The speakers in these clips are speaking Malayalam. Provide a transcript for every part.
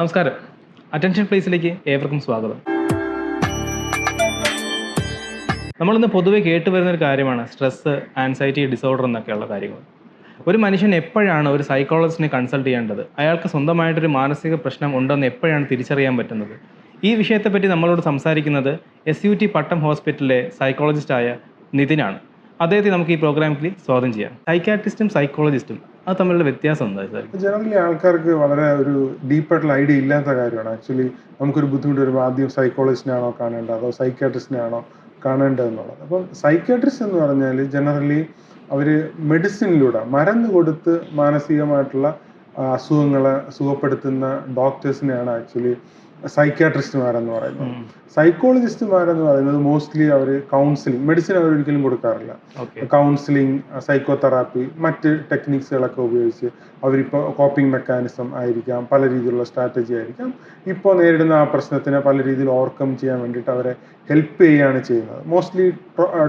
നമസ്കാരം. അറ്റൻഷൻ പ്ലേസിലേക്ക് ഏവർക്കും സ്വാഗതം. നമ്മളിന്ന് പൊതുവെ കേട്ടുവരുന്ന ഒരു കാര്യമാണ് സ്ട്രെസ് ആൻസൈറ്റി ഡിസോർഡർ എന്നൊക്കെയുള്ള കാര്യങ്ങൾ. ഒരു മനുഷ്യൻ എപ്പോഴാണ് ഒരു സൈക്കോളജിസ്റ്റിനെ കൺസൾട്ട് ചെയ്യേണ്ടത്? അയാൾക്ക് സ്വന്തമായിട്ടൊരു മാനസിക പ്രശ്നം ഉണ്ടെന്ന് എപ്പോഴാണ് തിരിച്ചറിയാൻ പറ്റുന്നത്? ഈ വിഷയത്തെപ്പറ്റി നമ്മളോട് സംസാരിക്കുന്നത് എസ് യു ടി പട്ടം ഹോസ്പിറ്റലിലെ സൈക്കോളജിസ്റ്റായ നിതിനാണ്. അദ്ദേഹത്തെ നമുക്ക് ഈ പ്രോഗ്രാമിൽ സ്വാഗതം ചെയ്യാം. സൈക്കാട്രിസ്റ്റും സൈക്കോളജിസ്റ്റും അത് തമ്മിലുള്ള വ്യത്യാസം എന്താ ജനറലി ആൾക്കാർക്ക് വളരെ ഒരു ഡീപ്പായിട്ടുള്ള ഐഡിയ ഇല്ലാത്ത കാര്യമാണ്. ആക്ച്വലി നമുക്കൊരു ബുദ്ധിമുട്ട് വരുമ്പോൾ ആദ്യം സൈക്കോളജിസ്റ്റിനാണോ കാണേണ്ടത്? അതോ സൈക്കാട്രിസ്റ്റിനാണോ കാണേണ്ടതെന്നുള്ളത്. അപ്പം സൈക്കാട്രിസ്റ്റ് എന്ന് പറഞ്ഞാൽ ജനറലി അവർ മെഡിസിനിലൂടെ മരുന്ന് കൊടുത്ത് മാനസികമായിട്ടുള്ള അസുഖങ്ങളെ സുഖപ്പെടുത്തുന്ന ഡോക്ടേഴ്സിനെയാണ് ആക്ച്വലി സൈക്കാട്രിസ്റ്റുമാരെന്ന് പറയുന്നത്. സൈക്കോളജിസ്റ്റുമാരെന്ന് പറയുന്നത് മോസ്റ്റ്ലി അവർ കൗൺസിലിംഗ് മെഡിസിൻ അവർ ഒരിക്കലും കൊടുക്കാറില്ല. കൗൺസിലിംഗ് സൈക്കോതെറാപ്പി മറ്റ് ടെക്നിക്സുകളൊക്കെ ഉപയോഗിച്ച് അവരിപ്പോൾ കോപ്പിംഗ് മെക്കാനിസം ആയിരിക്കാം പല രീതിയിലുള്ള സ്ട്രാറ്റജി ആയിരിക്കാം. ഇപ്പോൾ നേരിടുന്ന ആ പ്രശ്നത്തിനെ പല രീതിയിൽ ഓവർകം ചെയ്യാൻ വേണ്ടിയിട്ട് അവരെ ഹെൽപ്പ് ചെയ്യുകയാണ് ചെയ്യുന്നത്. മോസ്റ്റ്ലി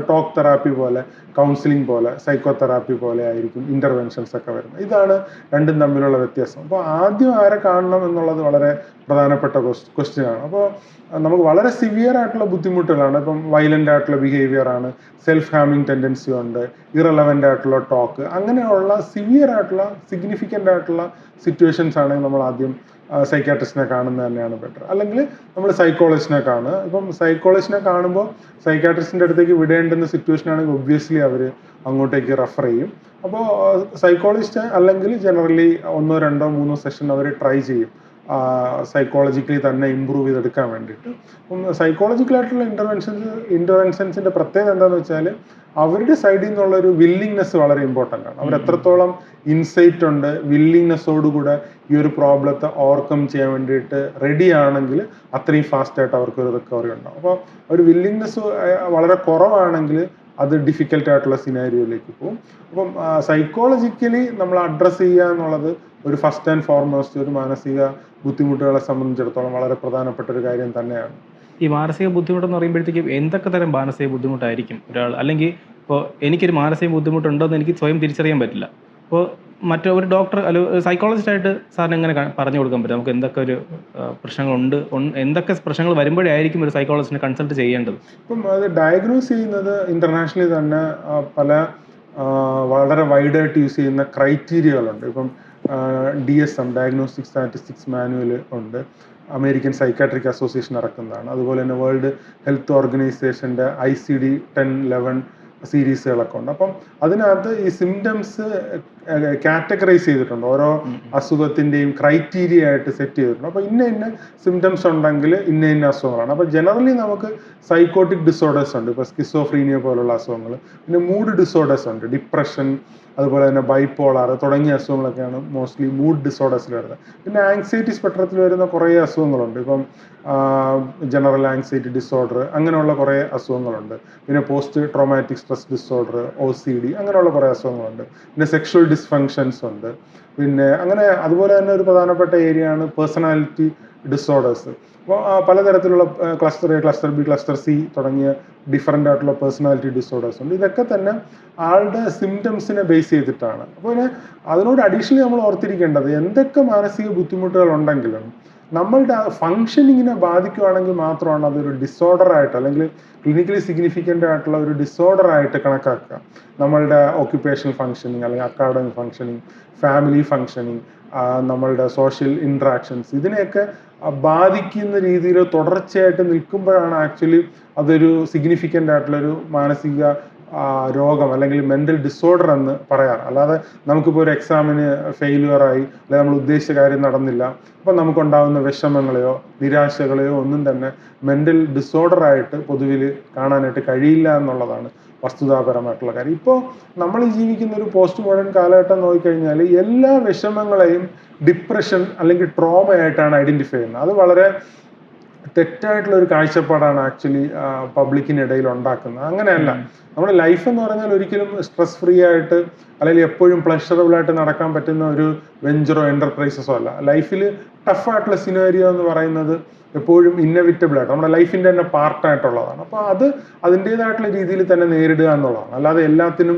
ടോക്ക് തെറാപ്പി പോലെ കൗൺസിലിംഗ് പോലെ സൈക്കോ തെറാപ്പി പോലെ ആയിരിക്കും ഇന്റർവെൻഷൻസ് ഒക്കെ വരുന്നത്. ഇതാണ് രണ്ടും തമ്മിലുള്ള വ്യത്യാസം. അപ്പോൾ ആദ്യം ആരെ കാണണം എന്നുള്ളത് വളരെ പ്രധാനപ്പെട്ട ക്വസ്റ്റ്യൻ ആണ്. അപ്പോൾ നമുക്ക് വളരെ സിവിയർ ആയിട്ടുള്ള ബുദ്ധിമുട്ടുകളാണ്. ഇപ്പം വയലന്റ് ആയിട്ടുള്ള ബിഹേവിയർ ആണ് സെൽഫ് ഹാമിങ് ടെൻഡൻസി ഉണ്ട് ഇറലവന്റ് ആയിട്ടുള്ള ടോക്ക് അങ്ങനെയുള്ള സിവിയർ ആയിട്ടുള്ള സിഗ്നിഫിക്കന്റ് ആയിട്ടുള്ള സിറ്റുവേഷൻസ് ആണെങ്കിൽ നമ്മൾ ആദ്യം സൈക്കാട്രിസ്റ്റിനെ കാണുന്നത് തന്നെയാണ് ബെറ്റർ അല്ലെങ്കിൽ നമ്മൾ സൈക്കോളജിസ്റ്റിനെ കാണുക. ഇപ്പം സൈക്കോളജിസ്റ്റിനെ കാണുമ്പോൾ സൈക്കാട്രിസ്റ്റിന്റെ അടുത്തേക്ക് വിടേണ്ടുന്ന സിറ്റുവേഷൻ ആണെങ്കിൽ ഒബ്വിയസ്ലി അവർ അങ്ങോട്ടേക്ക് റെഫർ ചെയ്യും. അപ്പോൾ സൈക്കോളജിസ്റ്റ് അല്ലെങ്കിൽ ജനറലി ഒന്നോ രണ്ടോ മൂന്നോ സെഷൻ അവർ ട്രൈ ചെയ്യും. സൈക്കോളജിക്കലി തന്നെ ഇമ്പ്രൂവ് ചെയ്തെടുക്കാൻ വേണ്ടിയിട്ട്. സൈക്കോളജിക്കലായിട്ടുള്ള ഇന്റർവെൻഷൻസ് ഇന്റർവെൻഷൻസിന്റെ പ്രത്യേകത എന്താണെന്ന് വെച്ചാൽ അവരുടെ സൈഡിൽ നിന്നുള്ള ഒരു വില്ലിങ്നെസ് വളരെ ഇമ്പോർട്ടന്റ് ആണ്. അവർ എത്രത്തോളം ഇൻസൈറ്റ് ഉണ്ട് വില്ലിങ്നെസ്സോടുകൂടെ ഈ ഒരു പ്രോബ്ലത്തെ ഓവർകം ചെയ്യാൻ വേണ്ടിയിട്ട് റെഡി ആണെങ്കിൽ അത്രയും ഫാസ്റ്റ് ആയിട്ട് അവർക്ക് ഒരു റിക്കവറി ഉണ്ടാവും. അപ്പോൾ ഒരു വില്ലിങ്നെസ് വളരെ കുറവാണെങ്കിൽ അത് ഡിഫിക്കൽട്ട് ആയിട്ടുള്ള സിനാരിയോയിലേക്ക് പോകും. അപ്പം സൈക്കോളജിക്കലി നമ്മൾ അഡ്രസ്സ് ചെയ്യുക എന്നുള്ളത് ഒരു ഫസ്റ്റ് ആൻഡ് ഫോർമോസ്റ്റ് ഒരു മാനസിക ബുദ്ധിമുട്ടുകളെ സംബന്ധിച്ചിടത്തോളം വളരെ പ്രധാനപ്പെട്ട ഒരു കാര്യം തന്നെയാണ്. ഈ മാനസിക ബുദ്ധിമുട്ടെന്ന് പറയുമ്പോഴത്തേക്കും എന്തൊക്കെ തരം മാനസിക ബുദ്ധിമുട്ടായിരിക്കും ഒരാൾ? അല്ലെങ്കിൽ ഇപ്പോൾ എനിക്കൊരു മാനസിക ബുദ്ധിമുട്ടുണ്ടോയെന്ന് എനിക്ക് സ്വയം തിരിച്ചറിയാൻ പറ്റില്ല. അപ്പോൾ മറ്റൊരു ഡോക്ടർ അല്ല ഒരു സൈക്കോളജിസ്റ്റ് ആയിട്ട് സാറിന് എങ്ങനെ പറഞ്ഞു കൊടുക്കാൻ പറ്റും? നമുക്ക് എന്തൊക്കെ ഒരു പ്രശ്നങ്ങളുണ്ട്? എന്തൊക്കെ പ്രശ്നങ്ങൾ വരുമ്പോഴായിരിക്കും ഒരു സൈക്കോളജിസ്റ്റിനെ കൺസൾട്ട് ചെയ്യേണ്ടത്? ഇപ്പം അത് ഡയഗ്നോസ് ചെയ്യുന്നത് ഇന്റർനാഷണലി തന്നെ പല വളരെ വൈഡായിട്ട് യൂസ് ചെയ്യുന്ന ക്രൈറ്റീരിയകളുണ്ട്. ഇപ്പം D S M diagnostic statistics manual ഉണ്ട്. അമേരിക്കൻ സൈക്കാട്രിക് അസോസിയേഷൻ ഇറക്കുന്നതാണ് അതുപോലെ തന്നെ വേൾഡ് ഹെൽത്ത് ഓർഗനൈസേഷന്റെ I C D ten eleven സീരീസുകളൊക്കെ ഉണ്ട്. അപ്പം അതിനകത്ത് ഈ സിംറ്റംസ് കാറ്റഗറൈസ് ചെയ്തിട്ടുണ്ട്. ഓരോ അസുഖത്തിന്റെയും ക്രൈറ്റീരിയ ആയിട്ട് സെറ്റ് ചെയ്തിട്ടുണ്ട്. അപ്പോൾ ഇന്ന ഇന്ന സിംറ്റംസ് ഉണ്ടെങ്കിൽ ഇന്ന ഇന്ന അസുഖങ്ങളാണ്. അപ്പോൾ ജനറലി നമുക്ക് സൈക്കോട്ടിക് ഡിസോർഡേഴ്സ് ഉണ്ട്. ഇപ്പോൾ സ്കിസോഫ്രീനിയ പോലുള്ള അസുഖങ്ങൾ പിന്നെ മൂഡ് ഡിസോർഡേഴ്സ് ഉണ്ട്. ഡിപ്രഷൻ അതുപോലെ തന്നെ ബൈപ്പോളാർ തുടങ്ങിയ അസുഖങ്ങളൊക്കെയാണ് മോസ്റ്റ്ലി മൂഡ് ഡിസോർഡേഴ്സിൽ വരുന്നത്. പിന്നെ ആങ്സൈറ്റി സ്പെക്ട്രത്തിൽ വരുന്ന കുറേ അസുഖങ്ങളുണ്ട്. ഇപ്പം ജനറൽ ആങ്സൈറ്റി ഡിസോർഡർ അങ്ങനെയുള്ള കുറേ അസുഖങ്ങളുണ്ട്. പിന്നെ post traumatic stress disorder O C D അങ്ങനെയുള്ള കുറേ അസുഖങ്ങളുണ്ട്. പിന്നെ സെക്ഷൽ ഡിസ്ഫങ്ഷൻസ് ഉണ്ട്. പിന്നെ അങ്ങനെ അതുപോലെ തന്നെ ഒരു പ്രധാനപ്പെട്ട ഏരിയയാണ് പേഴ്സണാലിറ്റി ഡിസോർഡേഴ്സ് അപ്പോൾ പലതരത്തിലുള്ള cluster A cluster B cluster C തുടങ്ങിയ ഡിഫറെന്റ് ആയിട്ടുള്ള പേഴ്സണാലിറ്റി ഡിസോർഡേഴ്സ് ഉണ്ട്. ഇതൊക്കെ തന്നെ ആളുടെ സിംറ്റംസിനെ ബേസ് ചെയ്തിട്ടാണ്. അപ്പോൾ അതിനോട് അഡീഷണലി നമ്മൾ ഓർത്തിരിക്കേണ്ടത് എന്തൊക്കെ മാനസിക ബുദ്ധിമുട്ടുകൾ ഉണ്ടെങ്കിലും നമ്മളുടെ ഫങ്ഷനിങ്ങിനെ ബാധിക്കുകയാണെങ്കിൽ മാത്രമാണ് അതൊരു ഡിസോർഡർ ആയിട്ട് അല്ലെങ്കിൽ ക്ലിനിക്കലി സിഗ്നിഫിക്കന്റ് ആയിട്ടുള്ള ഒരു ഡിസോർഡർ ആയിട്ട് കണക്കാക്കുക. നമ്മളുടെ ഓക്യുപ്പേഷണൽ ഫങ്ഷനിങ് അല്ലെങ്കിൽ അക്കാഡമിക് ഫങ്ഷനിങ് ഫാമിലി ഫങ്ഷനിങ് നമ്മളുടെ സോഷ്യൽ ഇൻട്രാക്ഷൻസ് ഇതിനെയൊക്കെ ആ, ബാധിക്കുന്ന രീതിയിൽ തുടർച്ചയായിട്ട് നിൽക്കുമ്പോഴാണ് ആക്ച്വലി അതൊരു സിഗ്നിഫിക്കന്റ് ആയിട്ടുള്ളൊരു മാനസിക ആ, രോഗം അല്ലെങ്കിൽ മെന്റൽ ഡിസോർഡർ എന്ന് പറയാറ്. അല്ലാതെ നമുക്കിപ്പോൾ ഒരു എക്സാമിന് ഫെയിലുവറായി അല്ലെങ്കിൽ നമ്മൾ ഉദ്ദേശിച്ച കാര്യം നടന്നില്ല അപ്പം നമുക്കുണ്ടാകുന്ന വിഷമങ്ങളെയോ നിരാശകളെയോ ഒന്നും തന്നെ മെന്റൽ ഡിസോർഡർ ആയിട്ട് പൊതുവിൽ കാണാനായിട്ട് കഴിയില്ല എന്നുള്ളതാണ് വസ്തുതാപരമായിട്ടുള്ള കാര്യം. ഇപ്പോൾ നമ്മൾ ജീവിക്കുന്ന ഒരു പോസ്റ്റ് മോഡേൺ കാലഘട്ടം നോക്കിക്കഴിഞ്ഞാൽ എല്ലാ വിഷമങ്ങളെയും ഡിപ്രഷൻ അല്ലെങ്കിൽ ട്രോമ ആയിട്ടാണ് ഐഡന്റിഫൈ ചെയ്യുന്നത്. അത് വളരെ തെറ്റായിട്ടുള്ള ഒരു കാഴ്ചപ്പാടാണ് ആക്ച്വലി പബ്ലിക്കിനിടയിൽ ഉണ്ടാക്കുന്നത്. അങ്ങനെയല്ല. നമ്മുടെ ലൈഫ് എന്ന് പറഞ്ഞാൽ ഒരിക്കലും സ്ട്രെസ് ഫ്രീ ആയിട്ട് അല്ലെങ്കിൽ എപ്പോഴും പ്ലഷറബിൾ ആയിട്ട് നടക്കാൻ പറ്റുന്ന ഒരു വെഞ്ചറോ എന്റർപ്രൈസസോ അല്ല. ലൈഫിൽ ടഫ് ആയിട്ടുള്ള സിനാരിയോ എന്ന് പറയുന്നത് എപ്പോഴും ഇന്നവിറ്റബിൾ ആയിട്ട് നമ്മുടെ ലൈഫിന്റെ തന്നെ പാർട്ടായിട്ടുള്ളതാണ് അപ്പോൾ അത് അതിന്റെതായിട്ടുള്ള രീതിയിൽ തന്നെ നേരിടുക എന്നുള്ളതാണ്. അല്ലാതെ എല്ലാത്തിനും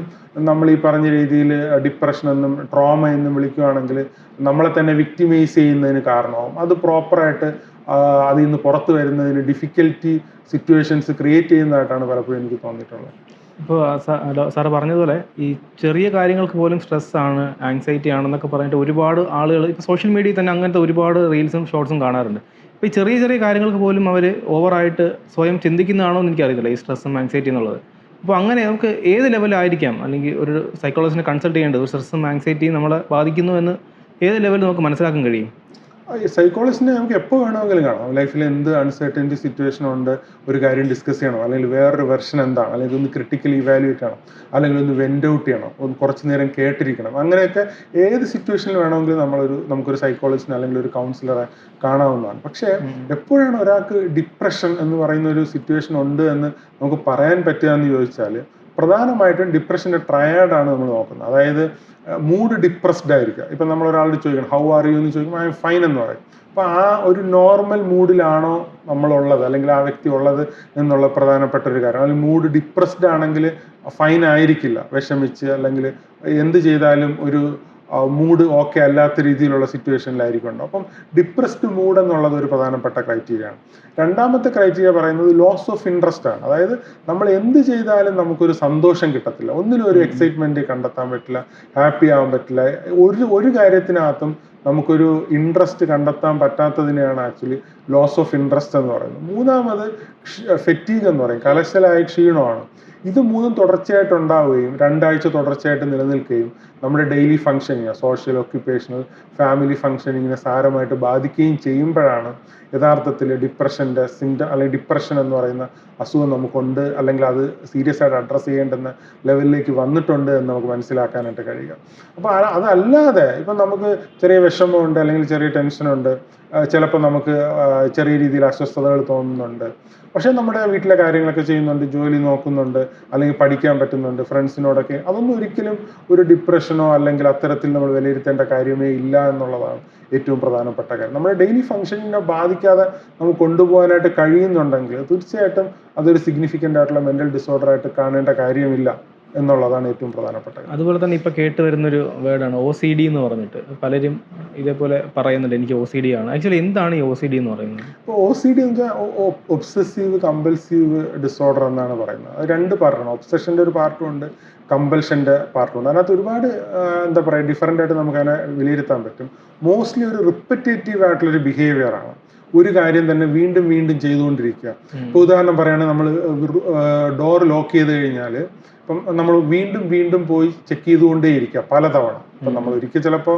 നമ്മൾ ഈ പറഞ്ഞ രീതിയിൽ ഡിപ്രഷൻ എന്നും ട്രോമ എന്നും വിളിക്കുകയാണെങ്കിൽ നമ്മളെ തന്നെ വിക്ടിമൈസ് ചെയ്യുന്നതിന് കാരണമാവും. അത് പ്രോപ്പറായിട്ട് അതിൽ നിന്ന് പുറത്തു വരുന്നതിന് ഡിഫിക്കൽറ്റി സിറ്റുവേഷൻസ് ക്രിയേറ്റ് ചെയ്യുന്നതായിട്ടാണ് പലപ്പോഴും എനിക്ക് തോന്നിയിട്ടുള്ളത്. ഇപ്പോൾ സാറ് പറഞ്ഞതുപോലെ ഈ ചെറിയ കാര്യങ്ങൾക്ക് പോലും സ്ട്രെസ് ആണ് ആങ്സൈറ്റി ആണെന്നൊക്കെ പറഞ്ഞിട്ട് ഒരുപാട് ആളുകൾ ഇപ്പോൾ സോഷ്യൽ മീഡിയയിൽ തന്നെ അങ്ങനത്തെ ഒരുപാട് റീൽസും ഷോർട്സും കാണാറുണ്ട്. അപ്പോൾ ഈ ചെറിയ ചെറിയ കാര്യങ്ങൾക്ക് പോലും അവർ ഓവറായിട്ട് സ്വയം ചിന്തിക്കുന്നതാണോ എന്ന് എനിക്കറിയത്തില്ല ഈ സ്ട്രെസ്സും ആങ്സൈറ്റി എന്നുള്ളത്. അപ്പോൾ അങ്ങനെ നമുക്ക് ഏത് ലെവലായിരിക്കാം അല്ലെങ്കിൽ ഒരു സൈക്കോളജിസ്റ്റിനെ കൺസൾട്ട് ചെയ്യേണ്ടത് സ്ട്രെസ്സും ആങ്സൈറ്റിയും നമ്മളെ ബാധിക്കുന്നു എന്ന് ഏത് ലെവലിൽ നമുക്ക് മനസ്സിലാക്കാൻ കഴിയും? സൈക്കോളജിസ്റ്റിനെ നമുക്ക് എപ്പോൾ വേണമെങ്കിലും കാണാം. ലൈഫിൽ എന്ത് അൺസർട്ടന്റി സിറ്റുവേഷൻ ഉണ്ട് ഒരു കാര്യം ഡിസ്കസ് ചെയ്യണം. അല്ലെങ്കിൽ വേറൊരു വെർഷൻ എന്താണ്? അല്ലെങ്കിൽ ഒന്ന് ക്രിട്ടിക്കലി ഇവാലുവേറ്റ് ചെയ്യണം. അല്ലെങ്കിൽ ഒന്ന് വെൻഡ് ഔട്ട് ചെയ്യണം. ഒന്ന് കുറച്ച് നേരം കേട്ടിരിക്കണം. അങ്ങനെയൊക്കെ ഏത് സിറ്റുവേഷനിൽ വേണമെങ്കിലും നമ്മളൊരു നമുക്കൊരു സൈക്കോളജിസ്റ്റിനെ അല്ലെങ്കിൽ ഒരു കൗൺസിലറെ കാണാവുന്നതാണ്. പക്ഷേ എപ്പോഴാണ് ഒരാൾക്ക് ഡിപ്രഷൻ എന്ന് പറയുന്ന ഒരു സിറ്റുവേഷൻ ഉണ്ട് എന്ന് നമുക്ക് പറയാൻ പറ്റുക എന്ന് ചോദിച്ചാൽ പ്രധാനമായിട്ടും ഡിപ്രഷന്റെ ട്രയാഡാണ് നമ്മൾ നോക്കുന്നത്. അതായത് മൂഡ് ഡിപ്രസ്ഡ് ആയിരിക്കുക. ഇപ്പം നമ്മൾ ഒരാളോട് ചോദിക്കണം ഹൗ ആർ യു എന്ന് ചോദിക്കുമ്പോൾ ഐ എം ഫൈൻ എന്ന് പറയും. അപ്പോൾ ആ ഒരു നോർമൽ മൂഡിലാണോ നമ്മളുള്ളത്? അല്ലെങ്കിൽ ആ വ്യക്തി ഉള്ളത് എന്നുള്ള പ്രധാനപ്പെട്ട ഒരു കാര്യം. അല്ലെങ്കിൽ മൂഡ് ഡിപ്രസ്ഡ് ആണെങ്കിൽ ഫൈൻ ആയിരിക്കില്ല. വിഷമിച്ച് അല്ലെങ്കിൽ എന്ത് ചെയ്താലും ഒരു മൂഡ് ഓക്കെ അല്ലാത്ത രീതിയിലുള്ള സിറ്റുവേഷനിലായിരിക്കും ഉണ്ടാവും അപ്പം ഡിപ്രസ്ഡ് മൂഡ് എന്നുള്ളത് ഒരു പ്രധാനപ്പെട്ട ക്രൈറ്റീരിയ ആണ്. രണ്ടാമത്തെ ക്രൈറ്റീരിയ പറയുന്നത് ലോസ് ഓഫ് ഇൻട്രസ്റ്റ് ആണ്. അതായത് നമ്മൾ എന്ത് ചെയ്താലും നമുക്കൊരു സന്തോഷം കിട്ടത്തില്ല. ഒന്നിനും ഒരു എക്സൈറ്റ്മെന്റ് കണ്ടെത്താൻ പറ്റില്ല ഹാപ്പി ആവാൻ പറ്റില്ല. ഒരു ഒരു കാര്യത്തിനകത്തും നമുക്കൊരു ഇൻട്രസ്റ്റ് കണ്ടെത്താൻ പറ്റാത്തതിനെയാണ് ആക്ച്വലി ലോസ് ഓഫ് ഇൻട്രസ്റ്റ് എന്ന് പറയുന്നത്. മൂന്നാമത് ഫെറ്റീഗ് എന്ന് പറയും. കലശലായ ക്ഷീണമാണ്. ഇത് മൂന്നും തുടർച്ചയായിട്ട് ഉണ്ടാവുകയും രണ്ടാഴ്ച തുടർച്ചയായിട്ട് നിലനിൽക്കുകയും നമ്മുടെ daily functioning social occupational family ഫങ്ഷനിങ്ങിനെ സാരമായിട്ട് ബാധിക്കുകയും ചെയ്യുമ്പോഴാണ് യഥാർത്ഥത്തിൽ ഡിപ്രഷന്റെ സിംറ്റം അല്ലെങ്കിൽ ഡിപ്രഷൻ എന്ന് പറയുന്ന അസുഖം നമുക്കുണ്ട് അല്ലെങ്കിൽ അത് സീരിയസ് ആയിട്ട് അഡ്രസ്സ് ചെയ്യേണ്ടുന്ന ലെവലിലേക്ക് വന്നിട്ടുണ്ട് എന്ന് നമുക്ക് മനസ്സിലാക്കാനായിട്ട് കഴിയുക. അപ്പോൾ അതല്ലാതെ ഇപ്പം നമുക്ക് ചെറിയ വിഷമമുണ്ട് അല്ലെങ്കിൽ ചെറിയ ടെൻഷനുണ്ട് ചിലപ്പോൾ നമുക്ക് ചെറിയ രീതിയിൽ അസ്വസ്ഥതകൾ തോന്നുന്നുണ്ട്. പക്ഷേ നമ്മുടെ വീട്ടിലെ കാര്യങ്ങളൊക്കെ ചെയ്യുന്നുണ്ട് ജോലി നോക്കുന്നുണ്ട് അല്ലെങ്കിൽ പഠിക്കാൻ പറ്റുന്നുണ്ട് ഫ്രണ്ട്സിനോടൊക്കെ അതൊന്നും ഒരിക്കലും ഒരു ഡിപ്രഷനോ അല്ലെങ്കിൽ അത്തരത്തിൽ നമ്മൾ വിലയിരുത്തേണ്ട കാര്യമേ ഇല്ല എന്നുള്ളതാണ് ഏറ്റവും പ്രധാനപ്പെട്ട കാര്യം. നമ്മുടെ ഡെയിലി ഫങ്ഷനിങ്ങിനെ ബാധിക്കാതെ നമുക്ക് കൊണ്ടുപോകാനായിട്ട് കഴിയുന്നുണ്ടെങ്കിൽ തീർച്ചയായിട്ടും അതൊരു സിഗ്നിഫിക്കന്റ് ആയിട്ടുള്ള മെന്റൽ ഡിസോർഡർ ആയിട്ട് കാണേണ്ട കാര്യമില്ല. എന്നുള്ളതാണ് ഏറ്റവും പ്രധാനപ്പെട്ടത് അതുപോലെ തന്നെ ഇപ്പൊ കേട്ട് വരുന്നൊരു വേർഡാണ് ഒ സി ഡി എന്ന് പറഞ്ഞിട്ട്. പലരും ഇതേപോലെ പറയുന്നുണ്ട് എനിക്ക് ഒ സി ഡി ആണ്. ആക്ച്വലി എന്താണ് ഈ ഒ സി ഡി എന്ന് പറയുന്നത്? ഇപ്പോൾ ഒ സി ഡി എന്ന് വെച്ചാൽ ഒബ്സസീവ് കമ്പൽസീവ് ഡിസോർഡർ എന്നാണ് പറയുന്നത്. അത് രണ്ട് പാർട്ടാണ്. ഒബ്സഷന്റെ ഒരു പാർട്ടും ഉണ്ട് കമ്പൽഷന്റെ പാർട്ടും ഉണ്ട്. അതിനകത്ത് ഒരുപാട് എന്താ പറയുക ഡിഫറന്റ് ആയിട്ട് നമുക്ക് അതിനെ വിലയിരുത്താൻ പറ്റും. മോസ്റ്റ്ലി ഒരു റിപ്പറ്റേറ്റീവ് ആയിട്ടുള്ളൊരു ബിഹേവിയർ ആണ്. ഒരു കാര്യം തന്നെ വീണ്ടും വീണ്ടും ചെയ്തുകൊണ്ടിരിക്കുക. ഇപ്പോൾ ഉദാഹരണം പറയുകയാണെങ്കിൽ നമ്മൾ ഡോർ ലോക്ക് ചെയ്ത് കഴിഞ്ഞാൽ ഇപ്പം നമ്മൾ വീണ്ടും വീണ്ടും പോയി ചെക്ക് ചെയ്തുകൊണ്ടേയിരിക്കുക പലതവണ. ഇപ്പം നമ്മൾ ഒരിക്കൽ ചിലപ്പോൾ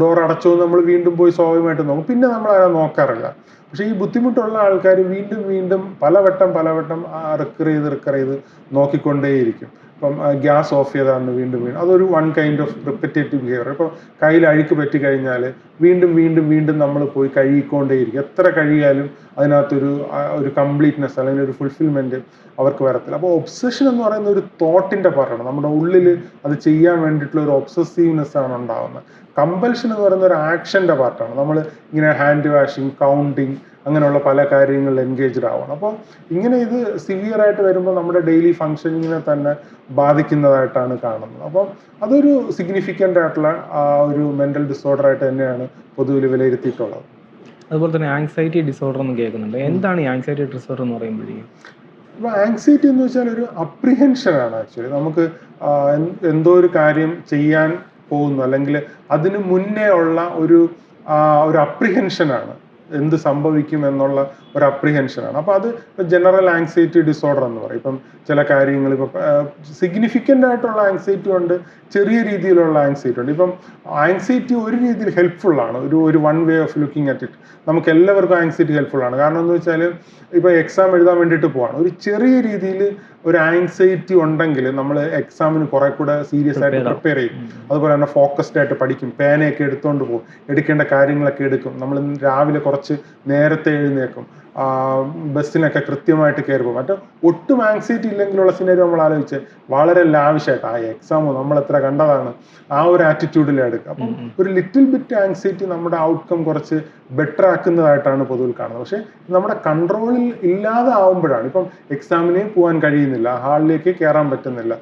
ഡോർ അടച്ചു നമ്മൾ വീണ്ടും പോയി സ്വാഭാവികമായിട്ട് നോക്കും. പിന്നെ നമ്മൾ അതിനെ നോക്കാറില്ല. പക്ഷേ ഈ ബുദ്ധിമുട്ടുള്ള ആൾക്കാർ വീണ്ടും വീണ്ടും പലവട്ടം പലവട്ടം റിക്കർ ചെയ്ത് റിക്കർ ചെയ്ത് നോക്കിക്കൊണ്ടേയിരിക്കും. ഇപ്പം ഗ്യാസ് ഓഫ് ചെയ്താണ് വീണ്ടും വീണ്ടും. അതൊരു one kind of repetitive behaviour ഇപ്പോൾ കയ്യിൽ അഴുക്ക് പറ്റി കഴിഞ്ഞാൽ വീണ്ടും വീണ്ടും വീണ്ടും നമ്മൾ പോയി കഴുകിക്കൊണ്ടേയിരിക്കും. എത്ര കഴുകിയാലും അതിനകത്തൊരു ഒരു കംപ്ലീറ്റ്നെസ് അല്ലെങ്കിൽ ഒരു ഫുൾഫിൽമെന്റ് അവർക്ക് വരത്തില്ല. അപ്പോൾ ഒബ്സഷൻ എന്ന് പറയുന്ന ഒരു തോട്ടിന്റെ പാർട്ടാണ്. നമ്മുടെ ഉള്ളിൽ അത് ചെയ്യാൻ വേണ്ടിയിട്ടുള്ള ഒരു ഒബ്സസീവ്നെസ് ആണ് ഉണ്ടാകുന്നത് കമ്പൽഷൻ എന്ന് പറയുന്ന ഒരു ആക്ഷന്റെ പാർട്ടാണ്. നമ്മൾ ഇങ്ങനെ ഹാൻഡ് വാഷിങ് കൗണ്ടിങ് അങ്ങനെയുള്ള പല കാര്യങ്ങളിൽ എൻഗേജ്ഡ് ആവണം. അപ്പോൾ ഇങ്ങനെ ഇത് സിവിയർ ആയിട്ട് വരുമ്പോൾ നമ്മുടെ ഡെയിലി ഫങ്ഷനിങ്ങിനെ തന്നെ ബാധിക്കുന്നതായിട്ടാണ് കാണുന്നത്. അപ്പം അതൊരു സിഗ്നിഫിക്കന്റ് ആയിട്ടുള്ള ആ ഒരു മെന്റൽ ഡിസോർഡർ ആയിട്ട് തന്നെയാണ് പൊതുവിൽ വിലയിരുത്തിയിട്ടുള്ളത്. അതുപോലെ തന്നെ ആങ്സൈറ്റി ഡിസോർഡർ എന്ന് കേൾക്കുന്നുണ്ട്. എന്താണ് ഈ ആങ്സൈറ്റി ഡിസോർഡർ എന്ന് പറയുമ്പോഴേക്കും ഇപ്പോൾ ആങ്സൈറ്റി എന്ന് വെച്ചാൽ ഒരു അപ്രിഹെൻഷൻ ആണ് ആക്ച്വലി നമുക്ക് എന്തോ ഒരു കാര്യം ചെയ്യാൻ പോകുന്നു. അല്ലെങ്കിൽ അതിന് മുന്നേ ഉള്ള ഒരു ഒരു അപ്രിഹെൻഷനാണ് എന്ത് സംഭവിക്കും എന്നുള്ള ഒരു അപ്രിഹെൻഷനാണ് അപ്പോൾ അത് ജനറൽ ആങ്സൈറ്റി ഡിസോർഡർ എന്ന് പറയും. ഇപ്പം ചില കാര്യങ്ങൾ ഇപ്പം സിഗ്നിഫിക്കന്റ് ആയിട്ടുള്ള ആങ്സൈറ്റി ഉണ്ട് ചെറിയ രീതിയിലുള്ള ആങ്സൈറ്റി ഉണ്ട്. ഇപ്പം ആങ്സൈറ്റി ഒരു രീതിയിൽ ഹെൽപ്ഫുൾ ആണ്. ഒരു ഒരു one way of looking at it നമുക്ക് എല്ലാവർക്കും ഹെൽപ്ഫുൾ ആണ്. കാരണം എന്ന് വെച്ചാൽ ഇപ്പോൾ എക്സാം എഴുതാൻ വേണ്ടിയിട്ട് പോവാണ്. ഒരു ചെറിയ രീതിയിൽ ഒരു ആൻസൈറ്റി ഉണ്ടെങ്കിൽ നമ്മൾ എക്സാമിന് കുറെ കൂടെ സീരിയസ് ആയിട്ട് പ്രിപ്പയർ ചെയ്യും. അതുപോലെ തന്നെ ഫോക്കസ്ഡ് ആയിട്ട് പഠിക്കും. പേനയൊക്കെ എടുത്തുകൊണ്ട് പോകും. എടുക്കേണ്ട കാര്യങ്ങളൊക്കെ എടുക്കും. നമ്മൾ രാവിലെ കുറച്ച് നേരത്തെ എഴുന്നേക്കും ബസ്സിനൊക്കെ കൃത്യമായിട്ട് കയറി പോകും മറ്റേ ഒട്ടും ആങ്സൈറ്റി ഇല്ലെങ്കിലുള്ള സിനറി നമ്മൾ ആലോചിച്ച് വളരെ ലാവിഷായിട്ട് ആ എക്സാം നമ്മൾ എത്ര കണ്ടതാണ് ആ ഒരു ആറ്റിറ്റ്യൂഡിൽ എടുക്കുക. അപ്പം ഒരു ലിറ്റിൽ ബിറ്റ് ആങ്സൈറ്റി നമ്മുടെ ഔട്ട്കം കുറച്ച് ബെറ്റർ ആക്കുന്നതായിട്ടാണ് പൊതുവിൽ കാണുന്നത്. പക്ഷേ നമ്മുടെ കൺട്രോളിൽ ഇല്ലാതെ ആവുമ്പോഴാണ്. ഇപ്പം എക്സാമിന് പോകാൻ കഴിയുന്നില്ല ഹാളിലേക്ക് കയറാൻ പറ്റുന്നില്ല.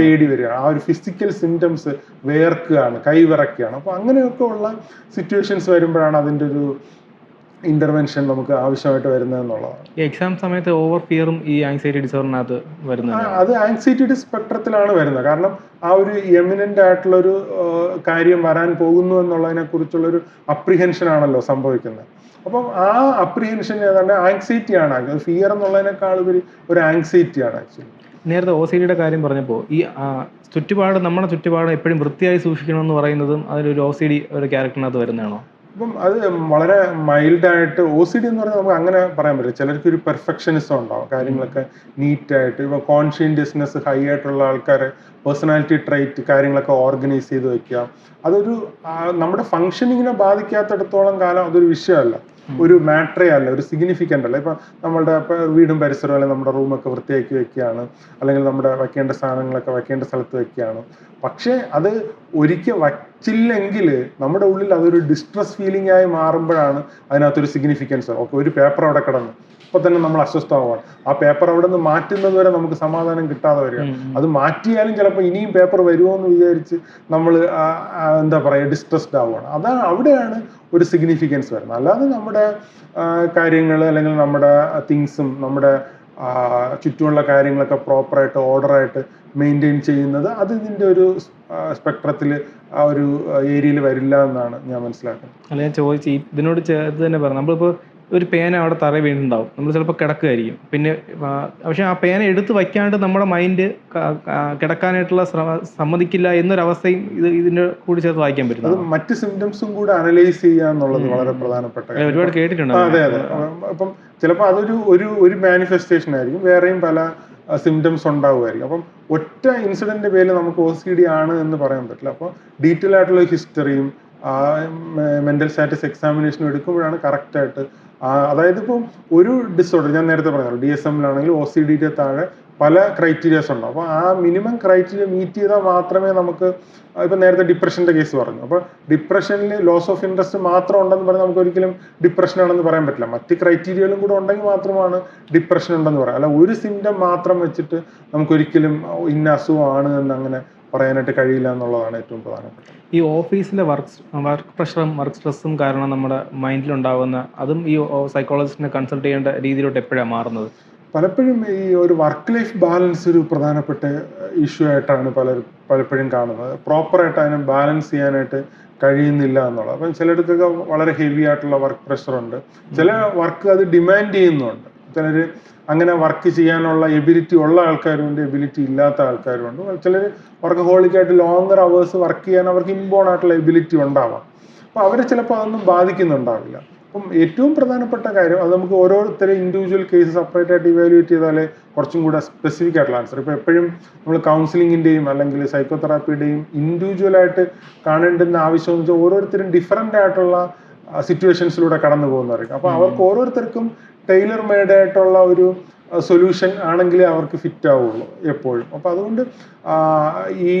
പേടി വരികയാണ് ആ ഒരു ഫിസിക്കൽ സിംറ്റംസ് വേർക്കുകയാണ് കൈവിറക്കുകയാണ്. അപ്പോൾ അങ്ങനെയൊക്കെ ഉള്ള സിറ്റുവേഷൻസ് വരുമ്പോഴാണ് അതിന്റെ ഒരു ഇന്റർവെൻഷൻ നമുക്ക് ആവശ്യമായിട്ട് വരുന്നത് എന്നുള്ളതാണ് എക്സാം സമയത്ത് ഓവർ ഫിയറും ഈ ആങ്സൈറ്റി ഡിസോർഡറിനകത്ത് വരുന്നത്. അത് ആങ്സൈറ്റിയുടെ സ്പെക്ട്രത്തിലാണ് വരുന്നത്. കാരണം ആ ഒരു എമിനന്റ് ആയിട്ടുള്ള ഒരു കാര്യം വരാൻ പോകുന്നു എന്നുള്ളതിനെ കുറിച്ചുള്ള ഒരു അപ്രിഹെൻഷൻ ആണല്ലോ സംഭവിക്കുന്നത്. അപ്പം ആ അപ്രിഹെൻഷൻ ഏതാണ്ട് ആങ്സൈറ്റി ആണ്. ഫിയർ എന്നുള്ളതിനേക്കാൾ ഉപരി ഒരു ആങ്സൈറ്റി ആണ് ആക്ച്വലി നേരത്തെ ഒ സി ഡിയുടെ കാര്യം പറഞ്ഞപ്പോൾ ഈ ചുറ്റുപാട് നമ്മുടെ ചുറ്റുപാട് എപ്പോഴും വൃത്തിയായി സൂക്ഷിക്കണമെന്ന് പറയുന്നതും അതിലൊരു ഒ സി ഡി ഒരു ക്യാരക്ടറിനകത്ത് വരുന്നതാണോ? അപ്പം അത് വളരെ മൈൽഡായിട്ട് ഒ സി ഡി എന്ന് പറഞ്ഞാൽ നമുക്ക് അങ്ങനെ പറയാൻ പറ്റില്ല. ചിലർക്ക് ഒരു പെർഫെക്ഷനിസം ഉണ്ടാവും. കാര്യങ്ങളൊക്കെ നീറ്റായിട്ട് ഇപ്പം കോൺഷ്യൻഷ്യസ്നെസ് ഹൈ ആയിട്ടുള്ള ആൾക്കാർ പേഴ്സണാലിറ്റി ട്രൈറ്റ് കാര്യങ്ങളൊക്കെ ഓർഗനൈസ് ചെയ്ത് വെക്കുക. അതൊരു നമ്മുടെ ഫങ്ഷനിങ്ങിനെ ബാധിക്കാത്തിടത്തോളം കാലം അതൊരു വിഷയമല്ല. ഒരു മാറ്ററേ അല്ല ഒരു സിഗ്നിഫിക്കന്റ് അല്ല. ഇപ്പം നമ്മളുടെ വീടും പരിസരവും അല്ലെങ്കിൽ നമ്മുടെ റൂമൊക്കെ വൃത്തിയാക്കി വെക്കുകയാണ്. അല്ലെങ്കിൽ നമ്മുടെ വെക്കേണ്ട സാധനങ്ങളൊക്കെ വെക്കേണ്ട സ്ഥലത്ത് വെക്കുകയാണ്. പക്ഷേ അത് ഒരിക്കൽ വച്ചില്ലെങ്കിൽ നമ്മുടെ ഉള്ളിൽ അതൊരു ഡിസ്ട്രസ് ഫീലിംഗ് ആയി മാറുമ്പോഴാണ് അതിനകത്തൊരു സിഗ്നിഫിക്കൻസ് ഓക്കെ ഒരു പേപ്പർ അവിടെ കിടന്നു. ഇപ്പൊ തന്നെ നമ്മൾ അസ്വസ്ഥമാവാണ് ആ പേപ്പർ അവിടെ നിന്ന് മാറ്റുന്നത് വരെ നമുക്ക് സമാധാനം കിട്ടാതെ വരിക. അത് മാറ്റിയാലും ചിലപ്പോൾ ഇനിയും പേപ്പർ വരുമോ എന്ന് വിചാരിച്ച് നമ്മൾ എന്താ പറയുക ഡിസ്ട്രസ്ഡ് ആവുകയാണ് അതാണ് അവിടെയാണ് ഒരു സിഗ്നിഫിക്കൻസ് വരുന്നത്. അല്ലാതെ നമ്മുടെ കാര്യങ്ങൾ അല്ലെങ്കിൽ നമ്മുടെ തിങ്സും നമ്മുടെ ചുറ്റുമുള്ള കാര്യങ്ങളൊക്കെ പ്രോപ്പറായിട്ട് ഓർഡറായിട്ട് മെയിന്റെയിൻ ചെയ്യുന്നത് അത് ഇതിന്റെ ഒരു സ്പെക്ട്രത്തിൽ ആ ഒരു ഏരിയയിൽ വരില്ല എന്നാണ് ഞാൻ മനസ്സിലാക്കുന്നത്. അല്ല ഞാൻ ചോദിച്ചു ഇതിനോട് ചേർത്ത് തന്നെ പറഞ്ഞു. നമ്മളിപ്പോൾ ഒരു പേന അവിടെ തറ വീണുണ്ടാവും. നമ്മൾ ചിലപ്പോൾ കിടക്കുമായിരിക്കും പിന്നെ പക്ഷെ ആ പേന എടുത്ത് വയ്ക്കാണ്ട് നമ്മുടെ മൈൻഡ് കിടക്കാനായിട്ടുള്ള സമ്മതിക്കില്ല എന്നൊരവസ്ഥയും ഇത് ഇതിന്റെ കൂടി ചേർത്ത് വായിക്കാൻ അത് പറ്റുന്നു മറ്റ് സിംറ്റംസും കൂടെ അനലൈസ് ചെയ്യുക എന്നുള്ളത് വളരെ പ്രധാനപ്പെട്ട ഒരുപാട് കേട്ടിട്ടുണ്ട്. അതെ അതെ. അപ്പം ചിലപ്പോൾ അതൊരു ഒരു ഒരു മാനിഫെസ്റ്റേഷൻ ആയിരിക്കും. വേറെയും പല സിംറ്റംസ് ഉണ്ടാവുമായിരിക്കും. അപ്പം ഒറ്റ ഇൻസിഡന്റ് പേരിൽ നമുക്ക് ഒ സി ഡി ആണ് എന്ന് പറയാൻ പറ്റില്ല. അപ്പോൾ ഡീറ്റെയിൽ ആയിട്ടുള്ള ഹിസ്റ്ററിയും ആ മെന്റൽ സ്റ്റാറ്റസ് എക്സാമിനേഷനും എടുക്കുമ്പോഴാണ് കറക്റ്റ് ആയിട്ട് ആ, അതായത് ഇപ്പം ഒരു ഡിസോർഡർ ഞാൻ നേരത്തെ പറഞ്ഞല്ലോ ഡി എസ് എമ്മിലാണെങ്കിൽ ഒ സി ഡിയുടെ താഴെ പല ക്രൈറ്റീരിയാസ് ഉണ്ട്? അപ്പോൾ ആ മിനിമം ക്രൈറ്റീരിയ മീറ്റ് ചെയ്താൽ മാത്രമേ നമുക്ക് ഇപ്പം നേരത്തെ ഡിപ്രഷന്റെ കേസ് പറഞ്ഞു. അപ്പോൾ ഡിപ്രഷനിൽ ലോസ് ഓഫ് ഇൻട്രസ്റ്റ് മാത്രം ഉണ്ടെന്ന് പറഞ്ഞാൽ നമുക്ക് ഒരിക്കലും ഡിപ്രഷൻ ആണെന്ന് പറയാൻ പറ്റില്ല. മറ്റ് ക്രൈറ്റീരിയകളും കൂടെ ഉണ്ടെങ്കിൽ മാത്രമാണ് ഡിപ്രഷൻ ഉണ്ടെന്ന് പറയാം. അല്ല ഒരു സിംറ്റം മാത്രം വെച്ചിട്ട് നമുക്കൊരിക്കലും ഇന്ന അസുഖമാണ് എന്ന് അങ്ങനെ പറയാനായിട്ട് കഴിയില്ല എന്നുള്ളതാണ് ഏറ്റവും പ്രധാനപ്പെട്ടത് ഈ ഓഫീസിലെ വർക്ക് വർക്ക് പ്രഷറും വർക്ക് സ്ട്രെസ്സും കാരണം നമ്മുടെ മൈൻഡിലുണ്ടാകുന്ന അതും ഈ സൈക്കോളജിസ്റ്റിനെ കൺസൾട്ട് ചെയ്യേണ്ട രീതിയിലോട്ട് എപ്പോഴാണ് മാറുന്നത്? പലപ്പോഴും ഈ ഒരു വർക്ക് ലൈഫ് ബാലൻസ് ഒരു പ്രധാനപ്പെട്ട ഇഷ്യൂ ആയിട്ടാണ് പല പലപ്പോഴും കാണുന്നത്. പ്രോപ്പറായിട്ട് അതിനെ ബാലൻസ് ചെയ്യാനായിട്ട് കഴിയുന്നില്ല എന്നുള്ളത്. അപ്പം ചിലയിടത്തൊക്കെ വളരെ ഹെവി ആയിട്ടുള്ള വർക്ക് പ്രഷറുണ്ട് ചില വർക്ക് അത് ഡിമാൻഡ് ചെയ്യുന്നുണ്ട്. ചിലർ അങ്ങനെ വർക്ക് ചെയ്യാനുള്ള എബിലിറ്റി ഉള്ള ആൾക്കാരുണ്ട് എബിലിറ്റി ഇല്ലാത്ത ആൾക്കാരുണ്ട്. ചിലർ വർക്ക് ഹോളിക്കായിട്ട് ലോങ്ങർ അവേഴ്സ് വർക്ക് ചെയ്യാൻ അവർക്ക് ഇമ്പോൺ ആയിട്ടുള്ള എബിലിറ്റി ഉണ്ടാവാം. അപ്പോൾ അവരെ ചിലപ്പോൾ അതൊന്നും ബാധിക്കുന്നുണ്ടാവില്ല. അപ്പം ഏറ്റവും പ്രധാനപ്പെട്ട കാര്യം അത് നമുക്ക് ഓരോരുത്തരെ ഇൻഡിവിജ്വൽ കേസ് സെപ്പറേറ്റ് ആയിട്ട് ഇവാലുവേറ്റ് ചെയ്താലേ കുറച്ചും കൂടെ സ്പെസിഫിക് ആയിട്ടുള്ള ആൻസർ ഇപ്പോൾ എപ്പോഴും നമ്മൾ കൗൺസിലിങ്ങിന്റെയും അല്ലെങ്കിൽ സൈക്കോതെറാപ്പിയുടെയും ഇൻഡിവിജ്വലായിട്ട് കാണേണ്ടുന്ന ആവശ്യം എന്ന് വെച്ചാൽ ഓരോരുത്തരും ഡിഫറന്റ് ആയിട്ടുള്ള സിറ്റുവേഷൻസിലൂടെ കടന്നു പോകുന്നവർക്ക് അപ്പോൾ അവർക്ക് ഓരോരുത്തർക്കും ടൈലർ മെയ്ഡ് ആയിട്ടുള്ള ഒരു സൊല്യൂഷൻ ആണെങ്കിലേ അവർക്ക് ഫിറ്റ് ആവുള്ളൂ എപ്പോഴും. അപ്പോൾ അതുകൊണ്ട് ഈ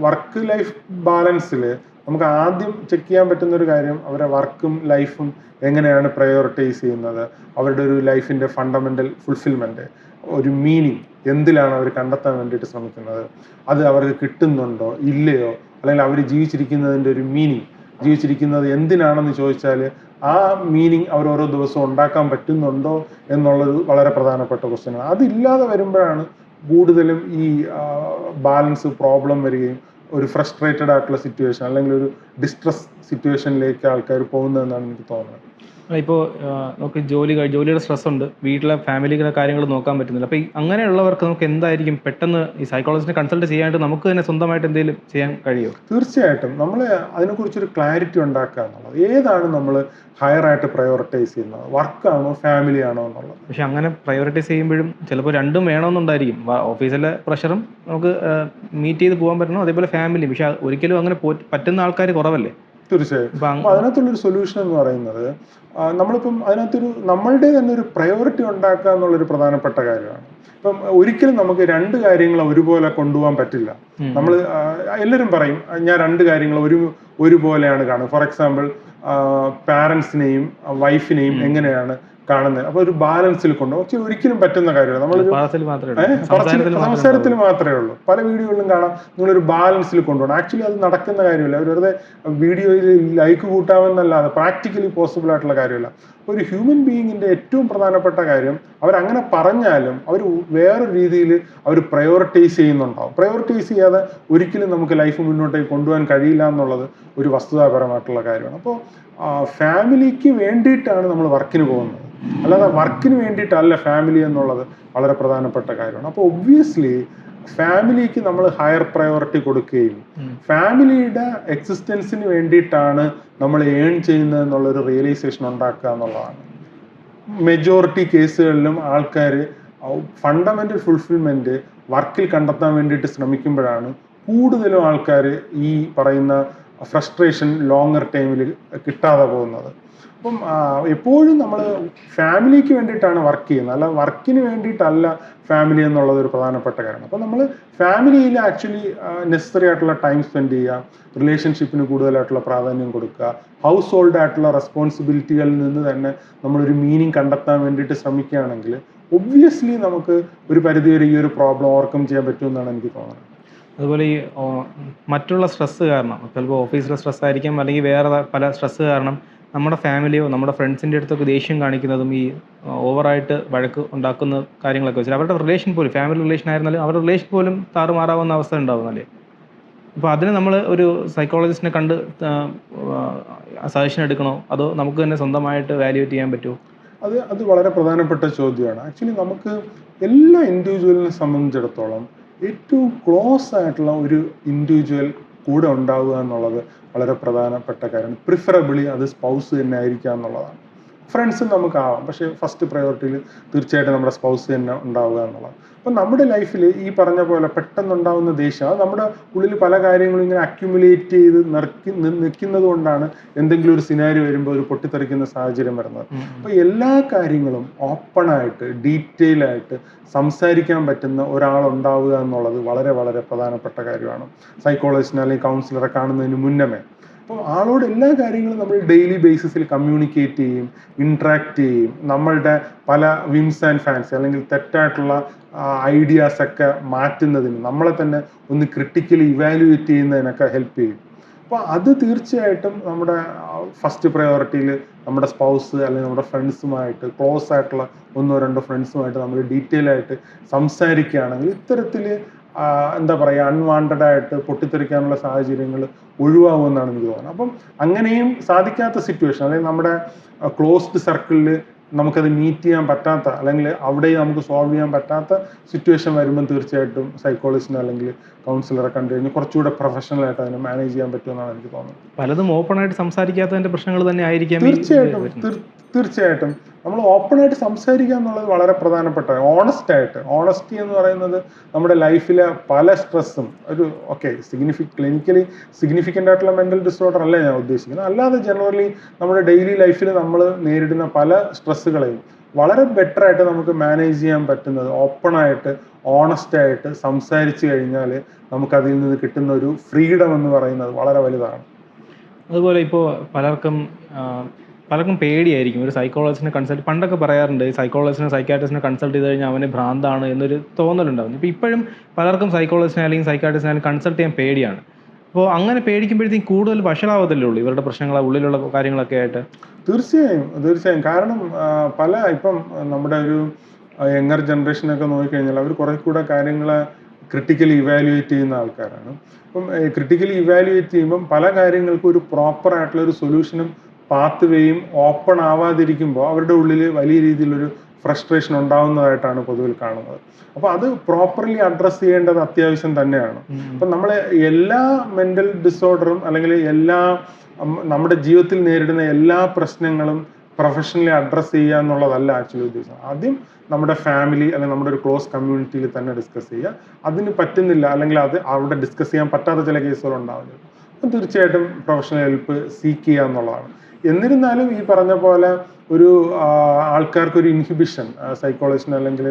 വർക്ക് ലൈഫ് ബാലൻസിൽ നമുക്ക് ആദ്യം ചെക്ക് ചെയ്യാൻ പറ്റുന്ന ഒരു കാര്യം അവരെ വർക്കും ലൈഫും എങ്ങനെയാണ് പ്രയോറിറ്റൈസ് ചെയ്യുന്നത് അവരുടെ ഒരു ലൈഫിന്റെ ഫണ്ടമെന്റൽ ഫുൾഫിൽമെന്റ് ഒരു മീനിങ് എന്തിലാണ് അവർ കണ്ടെത്താൻ വേണ്ടിയിട്ട് ശ്രമിക്കുന്നത് അത് അവർക്ക് കിട്ടുന്നുണ്ടോ ഇല്ലയോ അല്ലെങ്കിൽ അവർ ജീവിച്ചിരിക്കുന്നതിന്റെ ഒരു മീനിങ് ജീവിച്ചിരിക്കുന്നത് എന്തിനാണെന്ന് ചോദിച്ചാൽ ആ മീനിങ് അവർ ഓരോ ദിവസവും ഉണ്ടാക്കാൻ പറ്റുന്നുണ്ടോ എന്നുള്ളത് വളരെ പ്രധാനപ്പെട്ട ക്വസ്റ്റ്യനാണ് അതില്ലാതെ വരുമ്പോഴാണ് കൂടുതലും ഈ ബാലൻസ് പ്രോബ്ലം വരികയും ഒരു ഫ്രസ്ട്രേറ്റഡ് ആയിട്ടുള്ള സിറ്റുവേഷൻ അല്ലെങ്കിൽ ഒരു ഡിസ്ട്രസ് സിറ്റുവേഷനിലേക്ക് ആൾക്കാർ പോകുന്നതെന്നാണ് എനിക്ക് തോന്നുന്നത്. ഇപ്പോൾ നമുക്ക് ജോലി ജോലിയുടെ സ്ട്രെസ് ഉണ്ട് വീട്ടിലെ ഫാമിലിയുടെ കാര്യങ്ങൾ നോക്കാൻ പറ്റുന്നില്ല. അപ്പോൾ ഈ അങ്ങനെയുള്ളവർക്ക് നമുക്ക് എന്തായിരിക്കും പെട്ടെന്ന് ഈ സൈക്കോളജിസ്റ്റിനെ കൺസൾട്ട് ചെയ്യാനായിട്ട് നമുക്ക് തന്നെ സ്വന്തമായിട്ട് എന്തെങ്കിലും ചെയ്യാൻ കഴിയുമോ തീർച്ചയായിട്ടും. നമ്മൾ അതിനെക്കുറിച്ചൊരു ക്ലാരിറ്റി ഉണ്ടാക്കുക എന്നുള്ളത്. ഏതാണ് നമ്മൾ ഹയർ ആയിട്ട് പ്രയോറിറ്റൈസ് ചെയ്യുന്നത്? വർക്കാണോ ഫാമിലി ആണോ എന്നുള്ളത്? പക്ഷെ അങ്ങനെ പ്രയോറിറ്റൈസ് ചെയ്യുമ്പോഴും ചിലപ്പോൾ രണ്ടും വേണമെന്നുണ്ടായിരിക്കും. ഓഫീസിലെ പ്രഷറും നമുക്ക് മീറ്റ് ചെയ്ത് പോകാൻ പറ്റണം. അതേപോലെ ഫാമിലി പക്ഷെ ഒരിക്കലും അങ്ങനെ പറ്റുന്ന ആൾക്കാർ കുറവല്ലേ? തീർച്ചയായും. അപ്പൊ അതിനകത്തുള്ളൊരു സൊല്യൂഷൻ എന്ന് പറയുന്നത് നമ്മളിപ്പം അതിനകത്തൊരു നമ്മളുടെ തന്നെ ഒരു പ്രയോറിറ്റി ഉണ്ടാക്കുക എന്നുള്ളൊരു പ്രധാനപ്പെട്ട കാര്യമാണ്. ഇപ്പം ഒരിക്കലും നമുക്ക് രണ്ട് കാര്യങ്ങൾ ഒരുപോലെ കൊണ്ടുപോകാൻ പറ്റില്ല. നമ്മൾ എല്ലാവരും പറയും ഞാൻ രണ്ട് കാര്യങ്ങൾ ഒരു ഒരുപോലെയാണ് കാണുന്നത് ഫോർ എക്സാമ്പിൾ പാരൻസിനെയും വൈഫിനെയും എങ്ങനെയാണ് കാണുന്നത്. അപ്പൊ ഒരു ബാലൻസിൽ കൊണ്ടുപോകും. പക്ഷെ ഒരിക്കലും പറ്റുന്ന കാര്യമാണ് നമ്മൾ സംസാരത്തിൽ മാത്രമേ ഉള്ളൂ. പല വീഡിയോകളിലും കാണാം നിങ്ങളൊരു ബാലൻസിൽ കൊണ്ടുപോകണം. ആക്ച്വലി അത് നടക്കുന്ന കാര്യമില്ല. അവർ വെറുതെ വീഡിയോയിൽ ലൈക്ക് കൂട്ടാമെന്നല്ലാതെ പ്രാക്ടിക്കലി പോസിബിൾ ആയിട്ടുള്ള കാര്യമല്ല. ഒരു ഹ്യൂമൻ ബീയിങ്ങിന്റെ ഏറ്റവും പ്രധാനപ്പെട്ട കാര്യം അവരങ്ങനെ പറഞ്ഞാലും അവർ വേറൊരു രീതിയിൽ അവർ പ്രയോറിറ്റൈസ് ചെയ്യുന്നുണ്ടാവും. പ്രയോറിറ്റൈസ് ചെയ്യാതെ ഒരിക്കലും നമുക്ക് ലൈഫ് മുന്നോട്ടേക്ക് കൊണ്ടുപോകാൻ കഴിയില്ല എന്നുള്ളത് ഒരു വസ്തുതാപരമായിട്ടുള്ള കാര്യമാണ്. അപ്പോൾ ഫാമിലിക്ക് വേണ്ടിയിട്ടാണ് നമ്മൾ വർക്കിന് പോകുന്നത്. അല്ലാതെ വർക്കിന് വേണ്ടിയിട്ടല്ല ഫാമിലി എന്നുള്ളത് വളരെ പ്രധാനപ്പെട്ട കാര്യമാണ്. അപ്പോൾ ഒബ്വിയസ്ലി ഫാമിലിക്ക് നമ്മൾ ഹയർ പ്രയോറിറ്റി കൊടുക്കുകയും. ഫാമിലിയുടെ എക്സിസ്റ്റൻസിന് വേണ്ടിയിട്ടാണ് നമ്മൾ ഏൺ ചെയ്യുന്നത് എന്നുള്ളൊരു റിയലൈസേഷൻ ഉണ്ടാക്കുക എന്നുള്ളതാണ്. മെജോറിറ്റി കേസുകളിലും ആൾക്കാർ ഫണ്ടമെന്റൽ ഫുൾഫിൽമെന്റ് വർക്കിൽ കണ്ടെത്താൻ വേണ്ടിയിട്ട് ശ്രമിക്കുമ്പോഴാണ് കൂടുതലും ആൾക്കാർ ഈ പറയുന്ന ഫ്രസ്ട്രേഷൻ ലോങ്ങർ ടൈമിൽ കിട്ടാതെ പോകുന്നത്. അപ്പം എപ്പോഴും നമ്മൾ ഫാമിലിക്ക് വേണ്ടിയിട്ടാണ് വർക്ക് ചെയ്യുന്നത്. അല്ല വർക്കിന് വേണ്ടിയിട്ടല്ല ഫാമിലി എന്നുള്ളത് ഒരു പ്രധാനപ്പെട്ട കാര്യമാണ് അപ്പം നമ്മൾ ഫാമിലിയിൽ ആക്ച്വലി നെസസറി ആയിട്ടുള്ള ടൈം സ്പെൻഡ് ചെയ്യുക റിലേഷൻഷിപ്പിന് കൂടുതലായിട്ടുള്ള പ്രാധാന്യം കൊടുക്കുക ഹൗസ് ഹോൾഡ് ആയിട്ടുള്ള റെസ്പോൺസിബിലിറ്റികളിൽ നിന്ന് തന്നെ നമ്മളൊരു മീനിങ് കണ്ടെത്താൻ വേണ്ടിയിട്ട് ശ്രമിക്കുകയാണെങ്കിൽ ഒബ്വിയസ്ലി നമുക്ക് ഒരു പരിധിവരെ ഈ ഒരു പ്രോബ്ലം ഓവർകം ചെയ്യാൻ പറ്റുമെന്നാണ് എനിക്ക് തോന്നുന്നത്. അതുപോലെ ഈ മറ്റുള്ള സ്ട്രെസ് കാരണം ചിലപ്പോൾ ഓഫീസിലെ സ്ട്രെസ് ആയിരിക്കാം അല്ലെങ്കിൽ വേറെ പല സ്ട്രെസ് കാരണം നമ്മുടെ ഫാമിലിയോ നമ്മുടെ ഫ്രണ്ട്സിന്റെ അടുത്തൊക്കെ ദേഷ്യം കാണിക്കുന്നതും ഈ ഓവറായിട്ട് വഴക്ക് ഉണ്ടാക്കുന്ന കാര്യങ്ങളൊക്കെ വെച്ചാൽ അവരുടെ റിലേഷൻ പോലും ഫാമിലി റിലേഷൻ ആയിരുന്നാലും അവരുടെ റിലേഷൻ പോലും താറുമാറാവുന്ന അവസ്ഥ ഉണ്ടാവുന്നല്ലേ അപ്പോൾ അതിന് നമ്മൾ ഒരു സൈക്കോളജിസ്റ്റിനെ കണ്ട് സജഷൻ എടുക്കണോ? അതോ നമുക്ക് തന്നെ സ്വന്തമായിട്ട് വാല്യുവേറ്റ് ചെയ്യാൻ പറ്റുമോ? അത് അത് വളരെ പ്രധാനപ്പെട്ട ചോദ്യമാണ്. ആക്ച്വലി നമുക്ക് എല്ലാ ഇൻഡിവിജ്വലിനെ സംബന്ധിച്ചിടത്തോളം ഏറ്റവും ക്ലോസ് ആയിട്ടുള്ള ഒരു ഇൻഡിവിജ്വൽ കൂടെ ഉണ്ടാവുക എന്നുള്ളത് വളരെ പ്രധാനപ്പെട്ട കാര്യമാണ് പ്രിഫറബിളി അത് സ്പൗസ് തന്നെ ആയിരിക്കുക എന്നുള്ളതാണ്. ഫ്രണ്ട്സ് നമുക്കാവാം. പക്ഷേ ഫസ്റ്റ് പ്രയോറിറ്റിയിൽ തീർച്ചയായിട്ടും നമ്മുടെ സ്പൗസ് തന്നെ ഉണ്ടാവുക എന്നുള്ളത് അപ്പം നമ്മുടെ ലൈഫിൽ ഈ പറഞ്ഞ പോലെ പെട്ടെന്നുണ്ടാവുന്ന ദേഷ്യം അത് നമ്മുടെ ഉള്ളിൽ പല കാര്യങ്ങളും ഇങ്ങനെ അക്യുമുലേറ്റ് ചെയ്ത് നിറക്കി നിൽക്കുന്നത് കൊണ്ടാണ് എന്തെങ്കിലും ഒരു സിനാരി വരുമ്പോൾ ഒരു പൊട്ടിത്തെറിക്കുന്ന സാഹചര്യം വരുന്നത്. അപ്പോൾ എല്ലാ കാര്യങ്ങളും ഓപ്പൺ ആയിട്ട് ഡീറ്റെയിൽ ആയിട്ട് സംസാരിക്കാൻ പറ്റുന്ന ഒരാൾ ഉണ്ടാവുക എന്നുള്ളത് വളരെ വളരെ പ്രധാനപ്പെട്ട കാര്യമാണ്. സൈക്കോളജിസ്റ്റിനെ അല്ലെങ്കിൽ കൗൺസിലറെ കാണുന്നതിന് മുന്നമേ അപ്പോൾ ആളോട് എല്ലാ കാര്യങ്ങളും നമ്മൾ ഡെയിലി ബേസിസിൽ കമ്മ്യൂണിക്കേറ്റ് ചെയ്യും ഇൻട്രാക്ട് ചെയ്യും. നമ്മളുടെ പല വിംസ് ആൻഡ് ഫാൻസ് അല്ലെങ്കിൽ തെറ്റായിട്ടുള്ള ഐഡിയാസ് ഒക്കെ മാറ്റുന്നതിന് നമ്മളെ തന്നെ ഒന്ന് ക്രിട്ടിക്കലി ഇവാലുവേറ്റ് ചെയ്യുന്നതിനൊക്കെ ഹെൽപ്പ് ചെയ്യും. അപ്പോൾ അത് തീർച്ചയായിട്ടും നമ്മുടെ ഫസ്റ്റ് പ്രയോറിറ്റിയിൽ നമ്മുടെ സ്പൗസ് അല്ലെങ്കിൽ നമ്മുടെ ഫ്രണ്ട്സുമായിട്ട് ക്ലോസ് ആയിട്ടുള്ള ഒന്നോ രണ്ടോ ഫ്രണ്ട്സുമായിട്ട് നമ്മൾ ഡീറ്റെയിൽ ആയിട്ട് സംസാരിക്കുകയാണെങ്കിൽ ഇത്തരത്തിൽ എന്താ പറയുക അൺവാണ്ടഡ് ആയിട്ട് പൊട്ടിത്തെറിക്കാനുള്ള സാഹചര്യങ്ങൾ ഒഴിവാകുമെന്നാണ് എനിക്ക് തോന്നുന്നത്. അപ്പം അങ്ങനെയും സാധിക്കാത്ത സിറ്റുവേഷൻ അതായത് നമ്മുടെ ക്ലോസ്ഡ് സർക്കിളിൽ നമുക്കത് മീറ്റ് ചെയ്യാൻ പറ്റാത്ത അല്ലെങ്കിൽ അവിടെ നമുക്ക് സോൾവ് ചെയ്യാൻ പറ്റാത്ത സിറ്റുവേഷൻ വരുമ്പോൾ തീർച്ചയായിട്ടും സൈക്കോളജിസ്റ്റിനെ അല്ലെങ്കിൽ കൗൺസിലറെ കണ്ടു കഴിഞ്ഞാൽ കുറച്ചുകൂടെ പ്രൊഫഷണൽ ആയിട്ട് അതിനെ മാനേജ് ചെയ്യാൻ പറ്റുമെന്നാണ് എനിക്ക് തോന്നുന്നത്. പലതും ഓപ്പൺ ആയിട്ട് സംസാരിക്കാത്തതിന്റെ പ്രശ്നങ്ങൾ തന്നെ ആയിരിക്കാം തീർച്ചയായിട്ടും തീർച്ചയായിട്ടും. നമ്മൾ ഓപ്പൺ ആയിട്ട് സംസാരിക്കുക എന്നുള്ളത് വളരെ പ്രധാനപ്പെട്ട ഓണസ്റ്റ് ആയിട്ട്. ഓണസ്റ്റി എന്ന് പറയുന്നത് നമ്മുടെ ലൈഫിലെ പല സ്ട്രെസ്സും ഒരു ഓക്കെ സിഗ്നിഫി ക്ലിനിക്കലി സിഗ്നിഫിക്കന്റ് ആയിട്ടുള്ള മെന്റൽ ഡിസോർഡർ അല്ല ഞാൻ ഉദ്ദേശിക്കുന്നത്. അല്ലാതെ ജനറലി നമ്മുടെ ഡെയിലി ലൈഫിൽ നമ്മൾ നേരിടുന്ന പല സ്ട്രെസ്സുകളെയും വളരെ ബെറ്റർ ആയിട്ട് നമുക്ക് മാനേജ് ചെയ്യാൻ പറ്റുന്നത് ഓപ്പൺ ആയിട്ട് ഓണസ്റ്റ് ആയിട്ട് സംസാരിച്ചു കഴിഞ്ഞാൽ നമുക്ക് അതിൽ നിന്ന് കിട്ടുന്ന ഒരു ഫ്രീഡം എന്ന് പറയുന്നത് വളരെ വലുതാണ്. അതുപോലെ ഇപ്പോൾ പലർക്കും പലർക്കും പേടിയായിരിക്കും. ഒരു സൈക്കോളജിസ്റ്റിനെ കൺസൾട്ട് പണ്ടൊക്കെ പറയാറുണ്ട് സൈക്കോളജിസ്റ്റിനെ സൈക്കാട്രിസ്റ്റിനെ കൺസൾട്ട് ചെയ്ത് കഴിഞ്ഞാൽ അവന് ഭ്രാന്താണ് എന്നൊരു തോന്നലുണ്ടാവും ഇപ്പോൾ ഇപ്പോഴും പലർക്കും സൈക്കോളജിസ്റ്റിനെ അല്ലെങ്കിൽ സൈക്കാട്രിസ്റ്റിനെ കൺസൾട്ട് ചെയ്യാൻ പേടിയാണ്. അപ്പോൾ അങ്ങനെ പേടിക്കുമ്പോഴത്തേക്കും കൂടുതൽ വഷളാവത്തല്ലേ ഉള്ളൂ ഇവരുടെ പ്രശ്നങ്ങൾ ഉള്ളിലുള്ള കാര്യങ്ങളൊക്കെ ആയിട്ട്? തീർച്ചയായും തീർച്ചയായും. കാരണം പല ഇപ്പം നമ്മുടെ ഒരു യങ്ങർ ജനറേഷനൊക്കെ നോക്കിക്കഴിഞ്ഞാൽ അവർ കുറെ കൂടെ കാര്യങ്ങളെ ക്രിട്ടിക്കലി ഇവാലുവേറ്റ് ചെയ്യുന്ന ആൾക്കാരാണ്. അപ്പം ക്രിട്ടിക്കലി ഇവാലുവേറ്റ് ചെയ്യുമ്പം പല കാര്യങ്ങൾക്കും ഒരു പ്രോപ്പർ ആയിട്ടുള്ള ഒരു സൊല്യൂഷനും പാത്ത് വേയും ഓപ്പൺ ആവാതിരിക്കുമ്പോൾ അവരുടെ ഉള്ളിൽ വലിയ രീതിയിലൊരു ഫ്രസ്ട്രേഷൻ ഉണ്ടാവുന്നതായിട്ടാണ് പൊതുവിൽ കാണുന്നത്. അപ്പോൾ അത് പ്രോപ്പർലി അഡ്രസ് ചെയ്യേണ്ടത് അത്യാവശ്യം തന്നെയാണ്. അപ്പം നമ്മളെ എല്ലാ മെന്റൽ ഡിസോർഡറും അല്ലെങ്കിൽ എല്ലാ നമ്മുടെ ജീവിതത്തിൽ നേരിടുന്ന എല്ലാ പ്രശ്നങ്ങളും പ്രൊഫഷണലി അഡ്രസ്സ് ചെയ്യുക എന്നുള്ളതല്ല ആക്ച്വലി ഉദ്ദേശം. ആദ്യം നമ്മുടെ ഫാമിലി അല്ലെങ്കിൽ നമ്മുടെ ഒരു ക്ലോസ് കമ്മ്യൂണിറ്റിയിൽ തന്നെ ഡിസ്കസ് ചെയ്യുക. അതിന് പറ്റുന്നില്ല അല്ലെങ്കിൽ അത് അവിടെ ഡിസ്കസ് ചെയ്യാൻ പറ്റാത്ത ചില കേസുകൾ ഉണ്ടാവില്ല. അപ്പം തീർച്ചയായിട്ടും പ്രൊഫഷണൽ ഹെൽപ്പ് സീക്ക് ചെയ്യുക എന്നുള്ളതാണ്. എന്നിരുന്നാലും ഈ പറഞ്ഞ പോലെ ഒരു ആൾക്കാർക്ക് ഒരു ഇൻഹിബിഷൻ സൈക്കോളജിസ്റ്റിനെ അല്ലെങ്കിൽ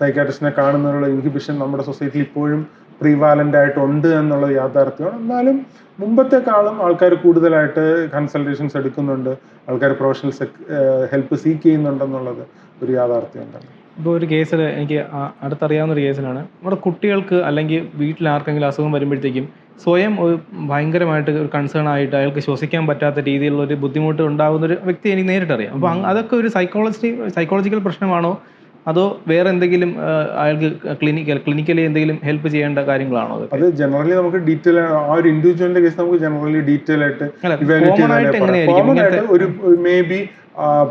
സൈക്കാട്രിസ്റ്റിനെ കാണുന്നതിനുള്ള ഇൻഹിബിഷൻ നമ്മുടെ സൊസൈറ്റിയിൽ ഇപ്പോഴും പ്രീവാലന്റ് ആയിട്ടുണ്ട് എന്നുള്ള യാഥാർത്ഥ്യമാണ്. എന്നാലും മുമ്പത്തെക്കാളും ആൾക്കാർ കൂടുതലായിട്ട് കൺസൾട്ടേഷൻസ് എടുക്കുന്നുണ്ട്. ആൾക്കാർ പ്രൊഫഷണൽ ഹെൽപ്പ് സീക്ക് ചെയ്യുന്നുണ്ടെന്നുള്ളത് ഒരു യാഥാർത്ഥ്യം തന്നെ. ഇപ്പോൾ ഒരു കേസിൽ എനിക്ക് അടുത്തറിയാവുന്ന ഒരു കേസിലാണ്. നമ്മുടെ കുട്ടികൾക്ക് അല്ലെങ്കിൽ വീട്ടിൽ ആർക്കെങ്കിലും അസുഖം വരുമ്പോഴത്തേക്കും സ്വയം ഒരു ഭയങ്കരമായിട്ട് ഒരു കൺസേൺ ആയിട്ട് അയാൾക്ക് ശ്വസിക്കാൻ പറ്റാത്ത രീതിയിലുള്ള ഒരു ബുദ്ധിമുട്ട് ഉണ്ടാകുന്ന ഒരു വ്യക്തി എനിക്ക് നേരിട്ടറിയാം. അപ്പോൾ അതൊക്കെ ഒരു സൈക്കോളജി സൈക്കോളജിക്കൽ പ്രശ്നമാണോ? അതോ വേറെ എന്തെങ്കിലും അയാൾക്ക് ക്ലിനിക്കൽ ക്ലിനിക്കലി എന്തെങ്കിലും ഹെൽപ്പ് ചെയ്യേണ്ട കാര്യങ്ങളാണോ അത് ജനറലി നമുക്ക് ഡീറ്റെയിൽ ആ ഒരു ഇൻഡിവിജ്വലിന്റെ കേസ് നമുക്ക് ജനറലി ഡീറ്റെയിൽ ആയിട്ട് ഇവാലുവേറ്റ് കോമൺ ആയിട്ട് ഒരു മേ ബി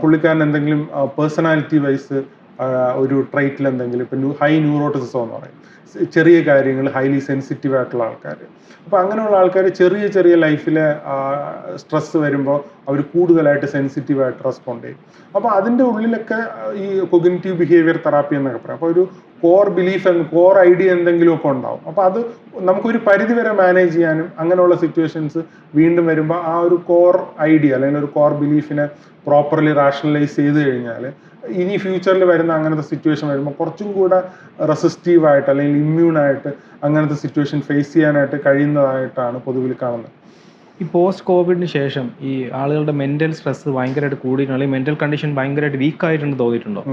പുള്ളിക്കാരൻ എന്തെങ്കിലും പേഴ്സണാലിറ്റി വൈസ് ഒരു ട്രൈറ്റിൽ എന്തെങ്കിലും ഇപ്പൊ ഹൈ ന്യൂറോട്ടിസം എന്ന് പറയും. ചെറിയ കാര്യങ്ങൾ ഹൈലി സെൻസിറ്റീവ് ആയിട്ടുള്ള ആൾക്കാർ. അപ്പോൾ അങ്ങനെയുള്ള ആൾക്കാർ ചെറിയ ചെറിയ ലൈഫിലെ സ്ട്രെസ് വരുമ്പോൾ അവർ കൂടുതലായിട്ട് സെൻസിറ്റീവ് ആയിട്ട് റെസ്പോണ്ട് ചെയ്യും. അപ്പോൾ അതിന്റെ ഉള്ളിലൊക്കെ ഈ കൊഗ്നറ്റീവ് ബിഹേവിയർ തെറാപ്പി എന്നൊക്കെ പറയും. അപ്പോൾ ഒരു കോർ ബിലീഫ് കോർ ഐഡിയ എന്തെങ്കിലുമൊക്കെ ഉണ്ടാവും. അപ്പോൾ അത് നമുക്കൊരു പരിധി വരെ മാനേജ് ചെയ്യാനും അങ്ങനെയുള്ള സിറ്റുവേഷൻസ് വീണ്ടും വരുമ്പോൾ ആ ഒരു കോർ ഐഡിയ അല്ലെങ്കിൽ ഒരു കോർ ബിലീഫിനെ പ്രോപ്പർലി റാഷണലൈസ് ചെയ്ത് കഴിഞ്ഞാൽ ഇനി ഫ്യൂച്ചറിൽ വരുന്ന അങ്ങനത്തെ സിറ്റുവേഷൻ വരുമ്പോൾ കുറച്ചും കൂടെ റെസിസ്റ്റീവ് ആയിട്ട് അല്ലെങ്കിൽ ഇമ്മ്യൂൺ ആയിട്ട് അങ്ങനത്തെ സിറ്റുവേഷൻ ഫേസ് ചെയ്യാനായിട്ട് കഴിയുന്നതായിട്ടാണ് പൊതുവിൽ കാണുന്നത്. ഈ പോസ്റ്റ് കോവിഡിന് ശേഷം ഈ ആളുകളുടെ മെന്റൽ സ്ട്രെസ് ഭയങ്കരമായിട്ട് കൂടിയിട്ടുണ്ട്. അല്ലെങ്കിൽ മെന്റൽ കണ്ടീഷൻ ഭയങ്കരമായിട്ട് വീക്ക് ആയിട്ടുണ്ട് തോന്നിയിട്ടുണ്ടോ?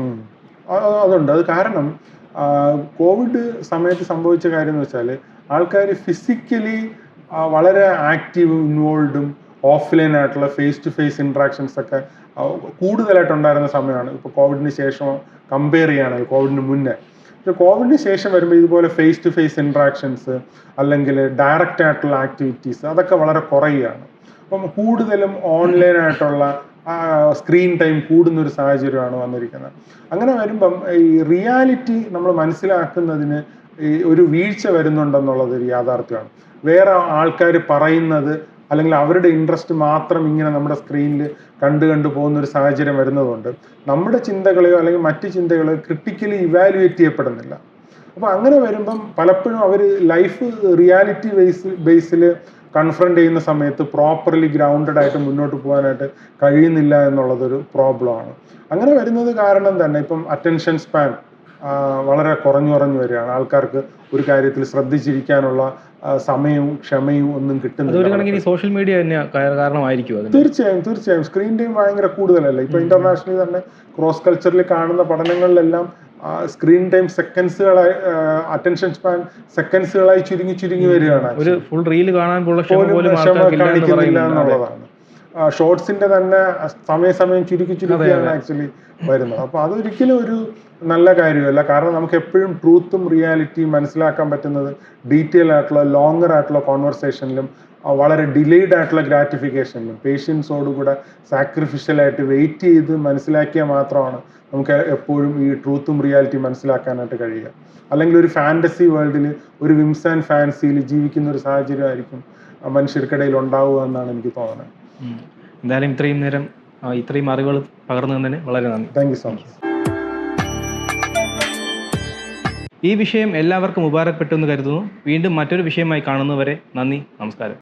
അതുണ്ട്. അത് കാരണം കോവിഡ് സമയത്ത് സംഭവിച്ച കാര്യം എന്ന് വെച്ചാൽ ആൾക്കാർ ഫിസിക്കലി വളരെ ആക്റ്റീവും ഇൻവോൾഡും ഓഫ്ലൈൻ ആയിട്ടുള്ള ഫേസ് ടു ഫേസ് ഇൻട്രാക്ഷൻസ് ഒക്കെ കൂടുതലായിട്ടുണ്ടായിരുന്ന സമയമാണ്. ഇപ്പോൾ കോവിഡിന് ശേഷം കമ്പയർ ചെയ്യുകയാണെങ്കിൽ കോവിഡിന് മുന്നേ. പക്ഷെ കോവിഡിന് ശേഷം വരുമ്പോൾ ഇതുപോലെ ഫേസ് ടു ഫേസ് ഇൻട്രാക്ഷൻസ് അല്ലെങ്കിൽ ഡയറക്റ്റ് ആയിട്ടുള്ള ആക്ടിവിറ്റീസ് അതൊക്കെ വളരെ കുറയുകയാണ്. അപ്പം കൂടുതലും ഓൺലൈൻ ആയിട്ടുള്ള സ്ക്രീൻ ടൈം കൂടുന്ന ഒരു സാഹചര്യമാണ് വന്നിരിക്കുന്നത്. അങ്ങനെ വരുമ്പം ഈ റിയാലിറ്റി നമ്മൾ മനസ്സിലാക്കുന്നതിന് ഒരു വീഴ്ച വരുന്നുണ്ടെന്നുള്ളത് ഒരു യാഥാർത്ഥ്യമാണ്. വേറെ ആൾക്കാർ പറയുന്നത് അല്ലെങ്കിൽ അവരുടെ ഇൻട്രസ്റ്റ് മാത്രം ഇങ്ങനെ നമ്മുടെ സ്ക്രീനിൽ കണ്ടു കണ്ടു പോകുന്ന ഒരു സാഹചര്യം വരുന്നതുകൊണ്ട് നമ്മുടെ ചിന്തകളെയോ അല്ലെങ്കിൽ മറ്റ് ചിന്തകളെയോ ക്രിട്ടിക്കലി ഇവാലുവേറ്റ് ചെയ്യപ്പെടുന്നില്ല. അപ്പോൾ അങ്ങനെ വരുമ്പം പലപ്പോഴും അവർ ലൈഫ് റിയാലിറ്റി ബേസ് ബേസിൽ കൺഫ്രണ്ട് ചെയ്യുന്ന സമയത്ത് പ്രോപ്പർലി ഗ്രൗണ്ടഡ് ആയിട്ട് മുന്നോട്ട് പോകാനായിട്ട് കഴിയുന്നില്ല എന്നുള്ളതൊരു പ്രോബ്ലമാണ് അങ്ങനെ വരുന്നത് കാരണം തന്നെ ഇപ്പം അറ്റൻഷൻ സ്പാൻ വളരെ കുറഞ്ഞു കുറഞ്ഞു വരികയാണ്. ആൾക്കാർക്ക് ഒരു കാര്യത്തിൽ ശ്രദ്ധിച്ചിരിക്കാനുള്ള സമയവും ക്ഷമയും ഒന്നും കിട്ടുന്നില്ല. സോഷ്യൽ മീഡിയ കാരണമായിരിക്കും തീർച്ചയായും തീർച്ചയായും. സ്ക്രീൻ ടൈം ഭയങ്കര കൂടുതലല്ല? ഇപ്പൊ ഇന്റർനാഷണലി തന്നെ ക്രോസ് കൾച്ചറിൽ കാണുന്ന പഠനങ്ങളിലെല്ലാം സ്ക്രീൻ ടൈം സെക്കൻഡ്സുകളായി അറ്റൻഷൻ സ്പാൻ സെക്കൻഡ്സുകളായി ചുരുങ്ങി ചുരുങ്ങി വരികയാണ്. ഒരു ഫുൾ റീൽ കാണാൻ പോലും ക്ഷമ കാണിക്കുന്നില്ല എന്നുള്ളതാണ്. ഷോർട്സിന്റെ തന്നെ സമയ സമയം ചുരുക്കി ചുരുക്കിയാണ് ആക്ച്വലി വരുന്നത്. അപ്പൊ അതൊരിക്കലും ഒരു നല്ല കാര്യമല്ല. കാരണം നമുക്ക് എപ്പോഴും ട്രൂത്തും റിയാലിറ്റിയും മനസ്സിലാക്കാൻ പറ്റുന്നത് ഡീറ്റെയിൽ ആയിട്ടുള്ള ലോങ്ങർ ആയിട്ടുള്ള കോൺവെർസേഷനിലും വളരെ ഡിലേഡ് ആയിട്ടുള്ള ഗ്രാറ്റിഫിക്കേഷനിലും പേഷ്യൻസോടുകൂടെ സാക്രിഫിഷ്യൽ ആയിട്ട് വെയിറ്റ് ചെയ്ത് മനസ്സിലാക്കിയ മാത്രമാണ് നമുക്ക് എപ്പോഴും ഈ ട്രൂത്തും റിയാലിറ്റിയും മനസ്സിലാക്കാനായിട്ട് കഴിയുക. അല്ലെങ്കിൽ ഒരു ഫാന്റസി വേൾഡിൽ ഒരു വിംസ് ആൻഡ് ഫാൻസിയിൽ ജീവിക്കുന്ന ഒരു സാഹചര്യമായിരിക്കും മനുഷ്യർക്കിടയിൽ ഉണ്ടാവുക എന്നാണ് എനിക്ക് തോന്നുന്നത്. എന്തായാലും ഇത്രയും നേരം ഇത്രയും അറിവുകൾ പകർന്നു തന്നതിന് വളരെ നന്ദി. താങ്ക് യു സോ മച്ച് ഈ വിഷയം എല്ലാവർക്കും ഉപകാരപ്പെട്ടു എന്ന് കരുതുന്നു. വീണ്ടും മറ്റൊരു വിഷയമായി കാണുന്നവരെ നന്ദി നമസ്കാരം.